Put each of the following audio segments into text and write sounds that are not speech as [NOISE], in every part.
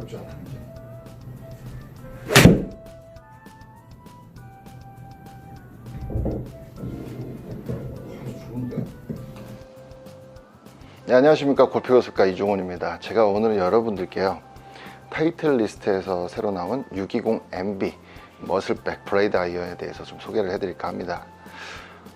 않아. 좋은데? 네, 안녕하십니까 골프교습가 이종원입니다. 제가 오늘은 여러분들께요 타이틀 리스트에서 새로 나온 620MB 머슬백 브레이드 아이언에 대해서 좀 소개를 해드릴까 합니다.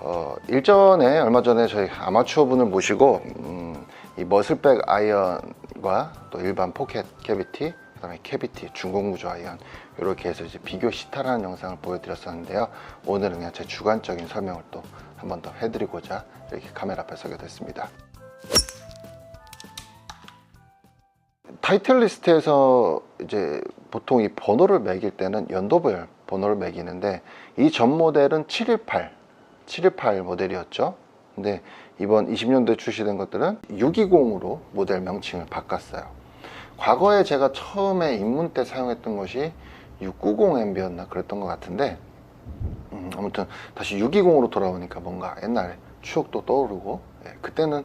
어, 일전에 얼마 전에 저희 아마추어 분을 모시고 음, 이 머슬백 아이언과 또 일반 포켓 캐비티 그 다음에 캐비티 중공 구조 아이언 이렇게 해서 이제 비교 시타라는 영상을 보여드렸었는데요. 오늘은 그냥 제 주관적인 설명을 또 한 번 더 해드리고자 이렇게 카메라 앞에 서게 됐습니다. 타이틀 리스트에서 이제 보통 이 번호를 매길 때는 연도별 번호를 매기는데 이 전 모델은 718, 718 모델이었죠. 근데 이번 20년도에 출시된 것들은 620으로 모델 명칭을 바꿨어요. 과거에 제가 처음에 입문 때 사용했던 것이 690MB였나 그랬던 것 같은데 음, 아무튼 다시 620으로 돌아오니까 뭔가 옛날에 추억도 떠오르고 예, 그때는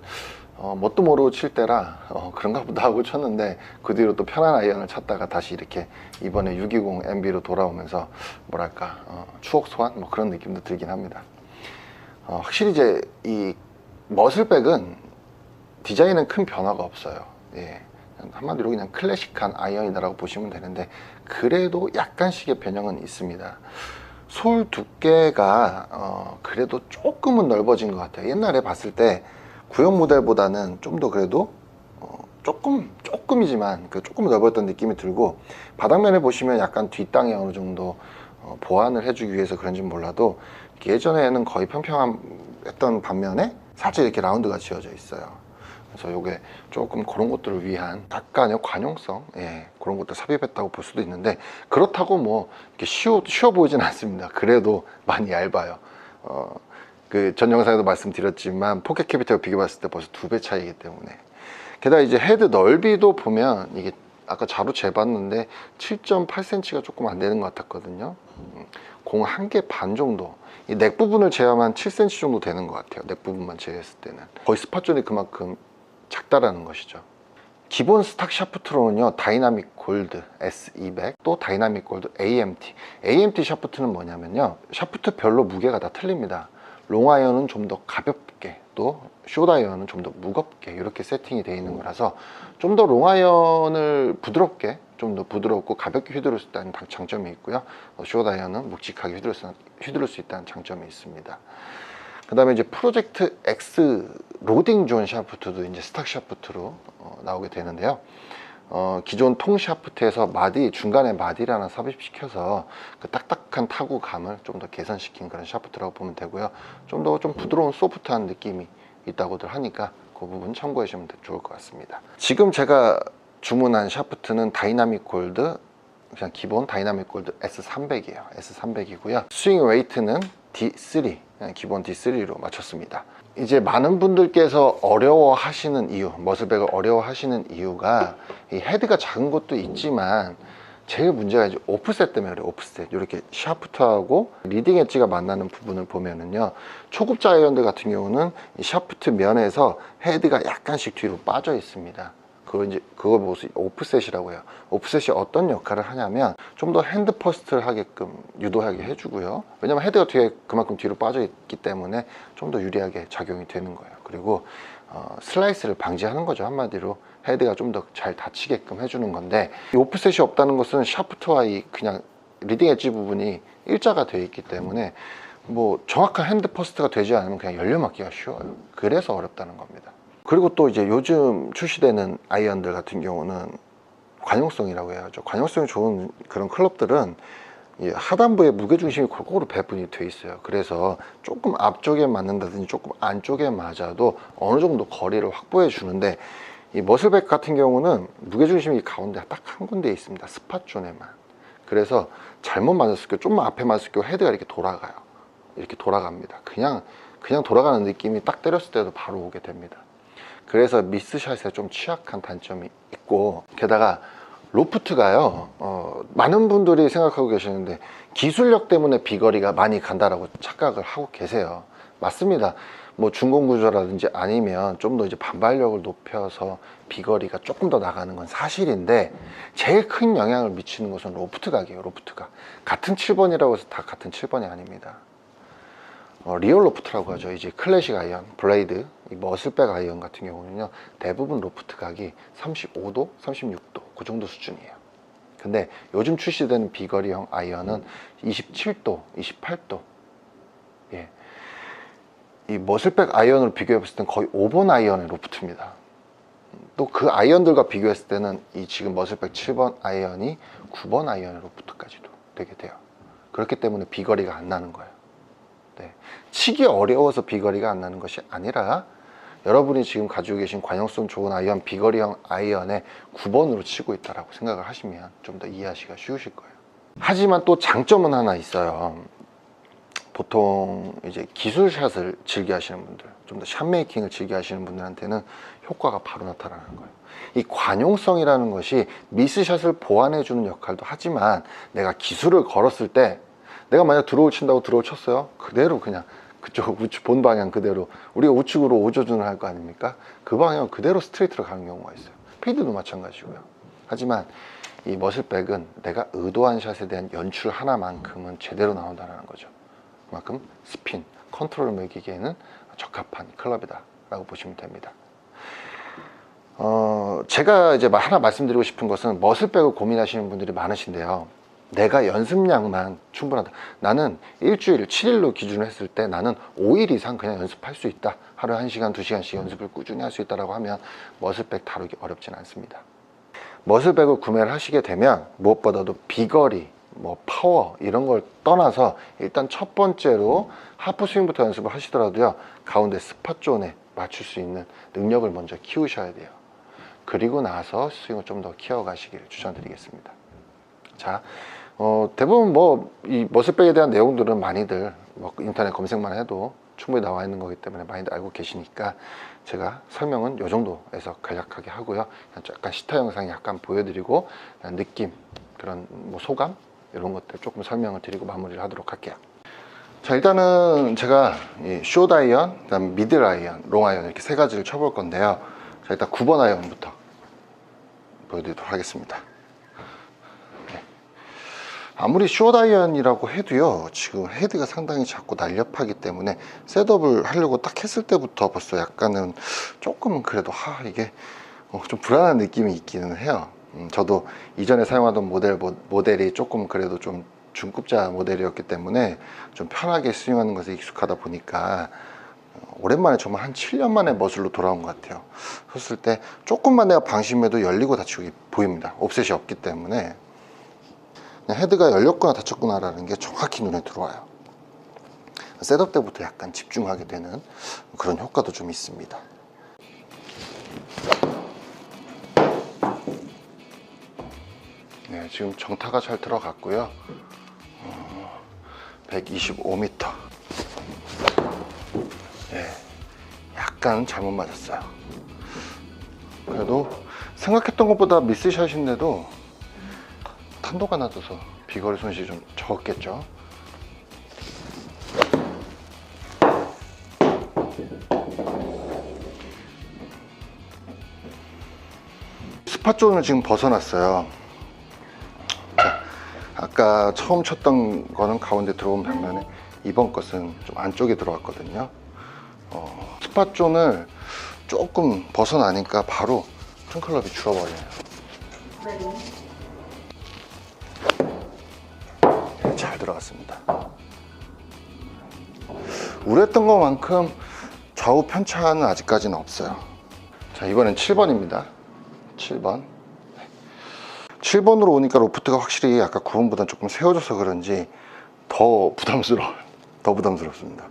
어, 뭣도 모르고 칠 때라 어, 그런가 보다 하고 쳤는데 그 뒤로 또 편한 아이언을 찾다가 다시 이렇게 이번에 620 MB로 돌아오면서 뭐랄까 어, 추억 소환 뭐 그런 느낌도 들긴 합니다. 어, 확실히 이제 이 머슬백은 디자인은 큰 변화가 없어요. 예. 한마디로 그냥 클래식한 아이언이다라고 보시면 되는데 그래도 약간씩의 변형은 있습니다. 솔 두께가 어, 그래도 조금은 넓어진 것 같아요. 옛날에 봤을 때 구형 모델보다는 좀 더 그래도 어, 조금 조금이지만 그 조금 넓었던 느낌이 들고 바닥면에 보시면 약간 뒷땅에 어느 정도 어, 보완을 해주기 위해서 그런지 몰라도 예전에는 거의 평평했던 반면에 살짝 이렇게 라운드가 지어져 있어요. 그래서 이게 조금 그런 것들을 위한 약간의 관용성, 예, 그런 것들 삽입했다고 볼 수도 있는데 그렇다고 뭐 이렇게 쉬워 쉬워 보이진 않습니다. 그래도 많이 얇아요. 어, 그 전 영상에도 말씀드렸지만 포켓 캐비티와 비교 봤을 때 벌써 두 배 차이기 때문에 게다가 이제 헤드 넓이도 보면 이게 아까 자로 재봤는데 7.8cm가 조금 안 되는 것 같았거든요. 음, 공한 개 반 정도. 이 넥 부분을 제외하면 7cm 정도 되는 것 같아요. 넥 부분만 제외했을 때는 거의 스팟존이 그만큼 작다라는 것이죠. 기본 스탁 샤프트로는요 다이나믹 골드 S200 또 다이나믹 골드 AMT AMT 샤프트는 뭐냐면요 샤프트별로 무게가 다 틀립니다 롱아이언은 좀 더 가볍게 또 숏아이언은 좀 더 무겁게 이렇게 세팅이 되어 있는 거라서 좀 더 롱아이언을 부드럽게 좀 더 부드럽고 가볍게 휘두를 수 있다는 장- 장점이 있고요 어, 숏아이언은 묵직하게 휘두를 수, 휘두를 수 있다는 장점이 있습니다 그 다음에 이제 프로젝트 X 로딩 존 샤프트도 이제 스탁 샤프트로 어, 나오게 되는데요. 어, 기존 통 샤프트에서 마디 중간에 마디를 하나 삽입시켜서 그 딱딱한 타구감을 좀 더 개선시킨 그런 샤프트라고 보면 되고요. 좀 더좀 부드러운 소프트한 느낌이 있다고들 하니까 그 부분 참고해 주시면 좋을 것 같습니다. 지금 제가 주문한 샤프트는 다이나믹 골드 그냥 기본 다이나믹 골드 S300이에요. S300이고요. 스윙 웨이트는 D3, 그냥 기본 D3로 맞췄습니다. 이제 많은 분들께서 어려워 하시는 이유, 머슬백을 어려워 하시는 이유가 이 헤드가 작은 것도 있지만 제일 문제가 이제 오프셋 때문에 그래요. 오프셋. 이렇게 샤프트하고 리딩 엣지가 만나는 부분을 보면은요. 초급자 아이언들 같은 경우는 이 샤프트 면에서 헤드가 약간씩 뒤로 빠져 있습니다. 그거 이제 그거 보고 오프셋이라고 해요. 오프셋이 어떤 역할을 하냐면 좀 더 핸드 퍼스트를 하게끔 유도하게 해주고요. 왜냐면 헤드가 뒤에 그만큼 뒤로 빠져 있기 때문에 좀 더 유리하게 작용이 되는 거예요. 그리고 어, 슬라이스를 방지하는 거죠. 한마디로 헤드가 좀 더 잘 닫히게끔 해주는 건데 이 오프셋이 없다는 것은 샤프트와 이 그냥 리딩 엣지 부분이 일자가 되어 있기 때문에 뭐 정확한 핸드 퍼스트가 되지 않으면 그냥 열려 맞기가 쉬워요. 그래서 어렵다는 겁니다. 그리고 또 이제 요즘 출시되는 아이언들 같은 경우는 관용성이라고 해야죠. 관용성이 좋은 그런 클럽들은 이 하단부에 무게중심이 골고루 배분이 돼 있어요. 그래서 조금 앞쪽에 맞는다든지 조금 안쪽에 맞아도 어느 정도 거리를 확보해 주는데 이 머슬백 같은 경우는 무게중심이 가운데 딱 한 군데 있습니다. 스팟 존에만. 그래서 잘못 맞았을 때 좀만 앞에 맞았을 때 헤드가 이렇게 돌아가요. 이렇게 돌아갑니다. 그냥 그냥 돌아가는 느낌이 딱 때렸을 때도 바로 오게 됩니다. 그래서 미스샷에 좀 취약한 단점이 있고 게다가 로프트가요 어, 많은 분들이 생각하고 계시는데 기술력 때문에 비거리가 많이 간다라고 착각을 하고 계세요 맞습니다. 뭐 중공 구조라든지 아니면 좀 더 이제 반발력을 높여서 비거리가 조금 더 나가는 건 사실인데 제일 큰 영향을 미치는 것은 로프트 각이에요. 로프트 각. 같은 7번이라고 해서 다 같은 7번이 아닙니다. 어, 리얼 로프트라고 하죠. 이제 클래식 아이언, 블레이드, 이 머슬백 아이언 같은 경우는요. 대부분 로프트 각이 35도, 36도 그 정도 수준이에요. 근데 요즘 출시되는 비거리형 아이언은 27도, 28도. 예. 이 머슬백 아이언으로 비교해 봤을 땐 거의 5번 아이언의 로프트입니다. 또 그 아이언들과 비교했을 때는 이 지금 머슬백 7번 아이언이 9번 아이언의 로프트까지도 되게 돼요. 그렇기 때문에 비거리가 안 나는 거예요. 네. 치기 어려워서 비거리가 안 나는 것이 아니라 여러분이 지금 가지고 계신 관용성 좋은 아이언, 비거리형 아이언의 9번으로 치고 있다라고 생각을 하시면 좀 더 이해하시기가 쉬우실 거예요. 하지만 또 장점은 하나 있어요. 보통 이제 기술샷을 즐겨 하시는 분들, 좀 더 샷메이킹을 즐겨 하시는 분들한테는 효과가 바로 나타나는 거예요. 이 관용성이라는 것이 미스샷을 보완해 주는 역할도 하지만 내가 기술을 걸었을 때 내가 만약 드로우 친다고 드로우 쳤어요. 그대로 그냥 그쪽 우측 본 방향 그대로 우리가 우측으로 오조준을 할 거 아닙니까? 그 방향 그대로 스트레이트로 가는 경우가 있어요. 피드도 마찬가지고요. 하지만 이 머슬백은 내가 의도한 샷에 대한 연출 하나만큼은 제대로 나온다는 거죠. 그만큼 스핀, 컨트롤을 매기기에는 적합한 클럽이다 라고 보시면 됩니다. 어, 제가 이제 하나 말씀드리고 싶은 것은 머슬백을 고민하시는 분들이 많으신데요. 내가 연습량만 충분하다. 나는 일주일, 7일로 기준을 했을 때 나는 5일 이상 그냥 연습할 수 있다. 하루에 1시간, 2시간씩 연습을 꾸준히 할 수 있다라고 하면 머슬백 다루기 어렵진 않습니다. 머슬백을 구매를 하시게 되면 무엇보다도 비거리, 뭐 파워 이런 걸 떠나서 일단 첫 번째로 하프 스윙부터 연습을 하시더라도요. 가운데 스팟 존에 맞출 수 있는 능력을 먼저 키우셔야 돼요. 그리고 나서 스윙을 좀 더 키워 가시기를 추천드리겠습니다. 자, 어, 대부분 뭐 이 머슬백에 대한 내용들은 많이들 뭐 인터넷 검색만 해도 충분히 나와 있는 거기 때문에 많이들 알고 계시니까 제가 설명은 이 정도에서 간략하게 하고요. 약간 시타 영상 약간 보여드리고 느낌 그런 뭐 소감 이런 것들 조금 설명을 드리고 마무리를 하도록 할게요. 자 일단은 제가 이숏 아이언, 그 다음 미들 아이언, 롱 아이언 이렇게 세 가지를 쳐볼 건데요. 자 일단 9번 아이언부터 보여드리도록 하겠습니다. 아무리 쇼다이언이라고 해도요 지금 헤드가 상당히 작고 날렵하기 때문에 셋업을 하려고 딱 했을 때부터 벌써 약간은 조금은 그래도 하 이게 어, 좀 불안한 느낌이 있기는 해요. 음, 저도 이전에 사용하던 모델 모, 모델이 조금 그래도 좀 중급자 모델이었기 때문에 좀 편하게 스윙하는 것에 익숙하다 보니까 어, 오랜만에 정말 한 7년 만에 머슬로 돌아온 것 같아요. 섰을 때 조금만 내가 방심해도 열리고 닫히고 보입니다. 옵셋이 없기 때문에 헤드가 열렸구나 닫혔구나라는 게 정확히 눈에 들어와요. 셋업 때부터 약간 집중하게 되는 그런 효과도 좀 있습니다. 네, 지금 정타가 잘 들어갔고요. 어, 125m. 네, 약간 잘못 맞았어요. 그래도 생각했던 것보다 미스샷인데도 탄도가 낮아서 비거리 손실이 좀 적었겠죠. 스팟 존을 지금 벗어났어요. 자, 아까 처음 쳤던 거는 가운데 들어온 반면에 이번 것은 좀 안쪽에 들어왔거든요. 어, 스팟 존을 조금 벗어나니까 바로 큰 클럽이 줄어버려요. 잘 들어갔습니다. 우려했던 것만큼 좌우 편차는 아직까지는 없어요. 자, 이번엔 7번입니다. 7번. 7번으로 오니까 로프트가 확실히 아까 9번보다 조금 세워져서 그런지 더 부담스러워. 더 부담스럽습니다.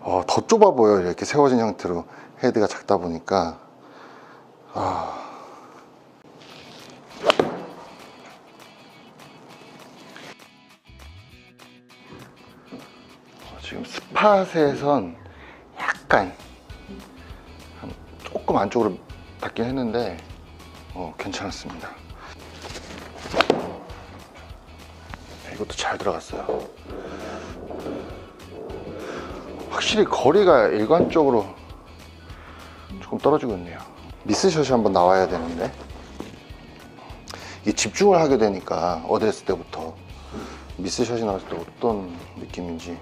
어, 더 좁아 보여요. 이렇게 세워진 형태로 헤드가 작다 보니까. 아. 지금 스팟에선 약간 한 조금 안쪽으로 닿긴 했는데 어, 괜찮았습니다. 네, 이것도 잘 들어갔어요. 확실히 거리가 일관적으로 조금 떨어지고 있네요. 미스샷이 한번 나와야 되는데 이게 집중을 하게 되니까 어드레스 때부터 미스샷이 나왔을 때 어떤 느낌인지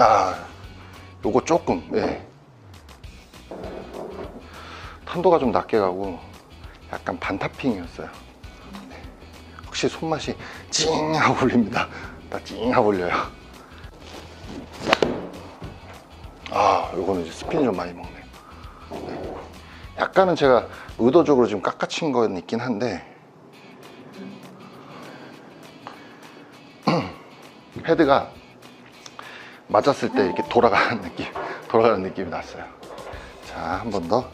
아 요거 조금 예. 탄도가 좀 낮게 가고 약간 반타핑이었어요. 네. 확실히 손맛이 찡 하고 울립니다. 딱 찡 하고 울려요. 아 요거는 이제 스핀이 좀 많이 먹네요 네. 약간은 제가 의도적으로 지금 깎아친 건 있긴 한데. [CLEARS THROAT] 헤드가 맞았을 때 이렇게 돌아가는 느낌 [LAUGHS] 돌아가는 느낌이 났어요. 자 한 번 더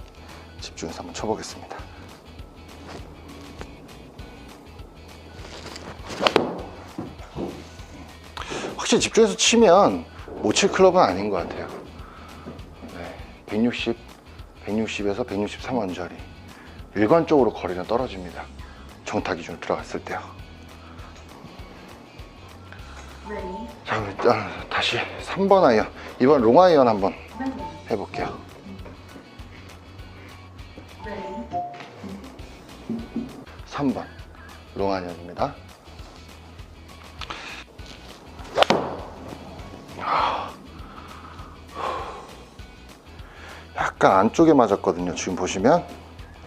집중해서 한번 쳐보겠습니다. 확실히 집중해서 치면 못 칠 클럽은 아닌 것 같아요. 네, 160, 160에서 163 원짜리 일관적으로 거리는 떨어집니다. 정타 기준으로 들어갔을 때요 자 일단 다시 3번 아이언 이번 롱 아이언 한번. 해볼게요 Ready. 3번 롱 아이언입니다 약간 안쪽에 맞았거든요 지금 보시면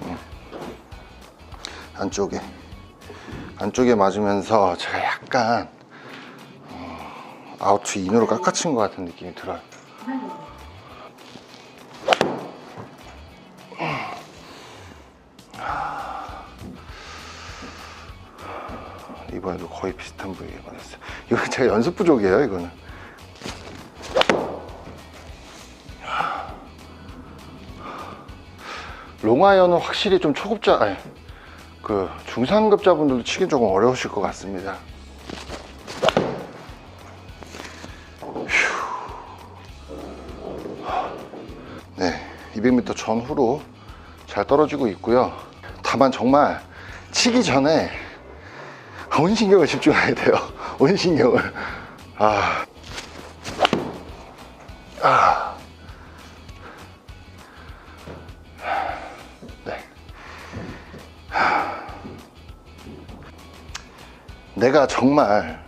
음. 안쪽에 안쪽에 맞으면서 제가 약간 어, 아우트 인으로 깎아친 것 같은 느낌이 들어요 Ready. 이번에도 거의 비슷한 부위에 맞았어요. 이거 [LAUGHS] 제가 연습 부족이에요, 이거는. 롱아이언은 확실히 좀 초급자, 아니, 그 중상급자분들도 치기 조금 어려우실 것 같습니다. 200m 전후로 잘 떨어지고 있고요. 다만 정말 치기 전에 온신경을 집중해야 돼요. [LAUGHS] 온신경을. 아. 아. 네. 내가 정말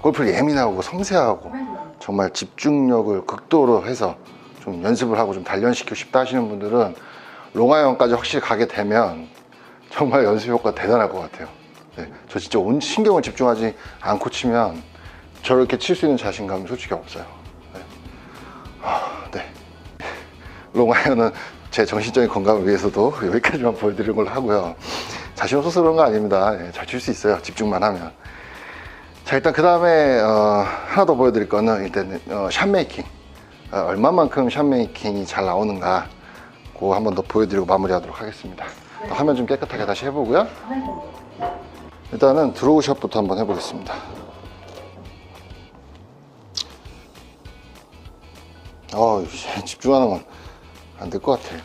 골프를 예민하고 섬세하고. 정말 집중력을 극도로 해서 좀 연습을 하고 좀 단련시키고 싶다 하시는 분들은 롱아이언까지 확실히 가게 되면 정말 연습 효과 대단할 것 같아요. 네, 저 진짜 온 신경을 집중하지 않고 치면 저렇게 칠 수 있는 자신감이 솔직히 없어요. 네. 아, 네. 롱아이언은 제 정신적인 건강을 위해서도 여기까지만 보여드리는 걸로 하고요. 자신 없어서 그런 거 아닙니다. 예, 잘칠 수 있어요. 집중만 하면. 자 일단 그 다음에 어, 하나 더 보여드릴 거는 일단 어, 샷 메이킹 어, 얼마만큼 샷 메이킹이 잘 나오는가 그거 한번 더 보여드리고 마무리하도록 하겠습니다. 또 화면 좀 깨끗하게 다시 해보고요. 일단은 드로우 샷부터 한번 해보겠습니다. 어 집중하는 건 안 될 것 같아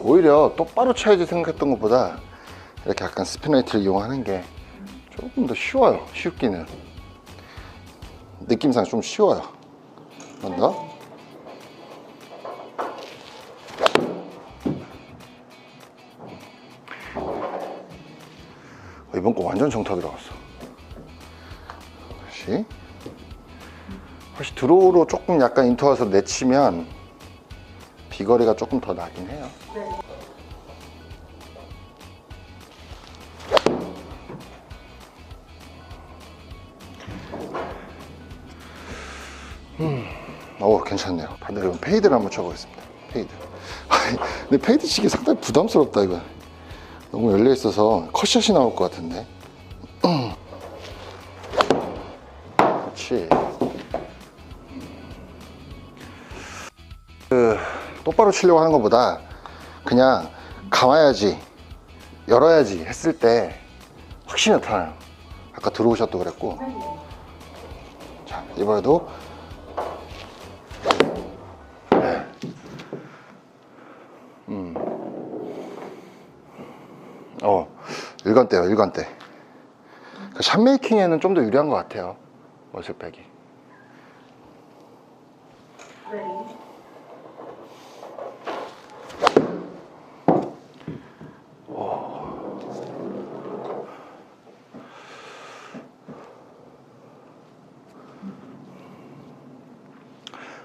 오히려 똑바로 쳐야지 생각했던 것보다 이렇게 약간 스피너이트를 이용하는 게 조금 더 쉬워요 쉽기는 느낌상 좀 쉬워요 한번 더. 어, 이번 거 완전 정타 들어갔어 다시 다시 드로우로 조금 약간 인터와서 내치면 비거리가 조금 더 나긴 해요 Ready. 페이드를 한번 쳐보겠습니다. 페이드. [LAUGHS] 근데 페이드 치기 상당히 부담스럽다 이거. 너무 열려 있어서 컷샷이 나올 것 같은데. [CLEARS THROAT] 그렇지. 그 똑바로 치려고 하는 것보다 그냥 감아야지 열어야지 했을 때 확실히 나타나요. 아까 들어오셨도 그랬고. 자 이번에도 네. 음. 어 일관대요 일관대 샷메이킹에는 좀 더 유리한 것 같아요. ready,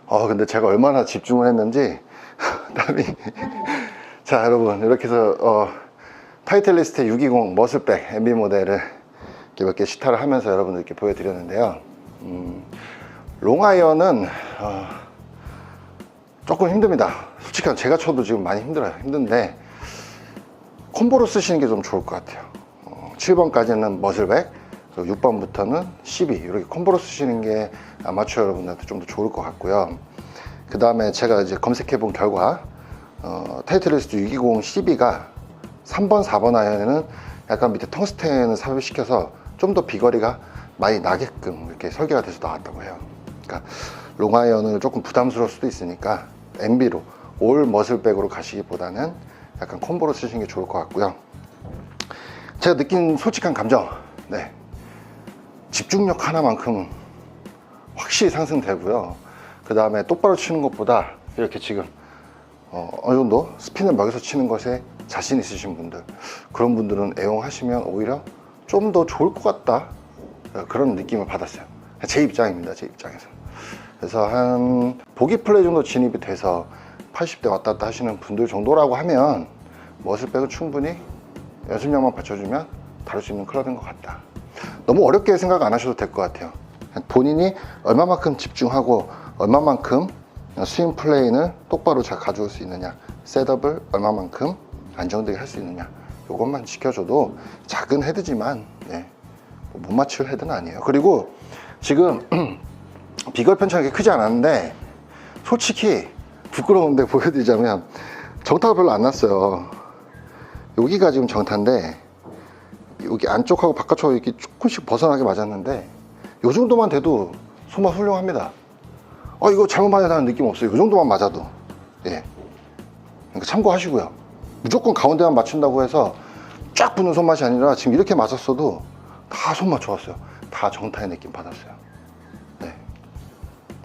어, 근데 제가 얼마나 집중을 했는지 [LAUGHS] 땀이. [LAUGHS] 자, 여러분 이렇게 해서 어, 타이틀리스트 620 머슬백 MB 모델을 몇 개 시타를 하면서 여러분들께 보여드렸는데요. 음, 롱아이언은 어, 조금 힘듭니다. 솔직히 제가 쳐도 지금 많이 힘들어요. 힘든데 콤보로 쓰시는 게 좀 좋을 것 같아요. 어, 7번까지는 머슬백, 그리고 6번부터는 12 이렇게 콤보로 쓰시는 게 아마추어 여러분들한테 좀 더 좋을 것 같고요. 그 다음에 제가 이제 검색해 본 결과 어, 타이틀리스트 620 12가 3번, 4번 아이언에는 약간 밑에 텅스텐을 삽입시켜서 좀 더 비거리가 많이 나게끔 이렇게 설계가 돼서 나왔다고 해요. 그러니까 롱아이언을 조금 부담스러울 수도 있으니까 MB로 올 머슬백으로 가시기보다는 약간 콤보로 쓰시는 게 좋을 것 같고요. 제가 느낀 솔직한 감정, 네. 집중력 하나만큼은 확실히 상승되고요. 그 다음에 똑바로 치는 것보다 이렇게 지금 어, 어느 정도 스핀을 먹여서 치는 것에 자신 있으신 분들 그런 분들은 애용하시면 오히려 좀 더 좋을 것 같다. 어, 그런 느낌을 받았어요. 제 입장입니다 제 입장에서. 그래서 한 보기 플레이 정도 진입이 돼서 80대 왔다 갔다 하시는 분들 정도라고 하면 머슬백은 충분히 연습량만 받쳐주면 다룰 수 있는 클럽인 것 같다. 너무 어렵게 생각 안 하셔도 될 것 같아요. 본인이 얼마만큼 집중하고 얼마만큼 스윙 플레이를 똑바로 잘 가져올 수 있느냐 셋업을 얼마만큼 안정되게 할 수 있느냐. 이것만 지켜줘도 작은 헤드지만 네, 뭐못 맞출 헤드는 아니에요. 그리고 지금 [CLEARS THROAT] 비걸 편차가 크지 않았는데 솔직히 부끄러운데 [LAUGHS] 보여드리자면 정타가 별로 안 났어요. 여기가 지금 정타인데 여기 안쪽하고 바깥쪽하고 이렇게 조금씩 벗어나게 맞았는데 요 정도만 돼도 손맛 훌륭합니다. 어 이거 잘못 맞았다는 느낌 없어요. 이 정도만 맞아도. 예. 그러니까 참고하시고요 무조건 가운데만 맞춘다고 해서 쫙 붙는 손맛이 아니라 지금 이렇게 맞았어도 다 손맛 좋았어요 다 정타의 느낌 받았어요 네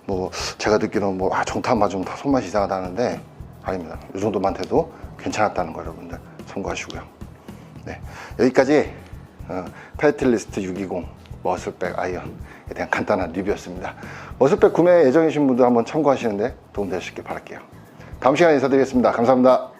뭐 제가 듣기로는 뭐 아, 정타 맞으면 다 손맛이 이상하다는데 아닙니다 이 정도만 돼도 괜찮았다는 거 여러분들 참고하시고요 네 여기까지 어, 타이틀리스트 620 머슬백 아이언에 대한 간단한 리뷰였습니다. 머슬백 구매 예정이신 분들 한번 참고하시는데 도움되셨길 바랄게요. 다음 시간에 인사드리겠습니다. 감사합니다.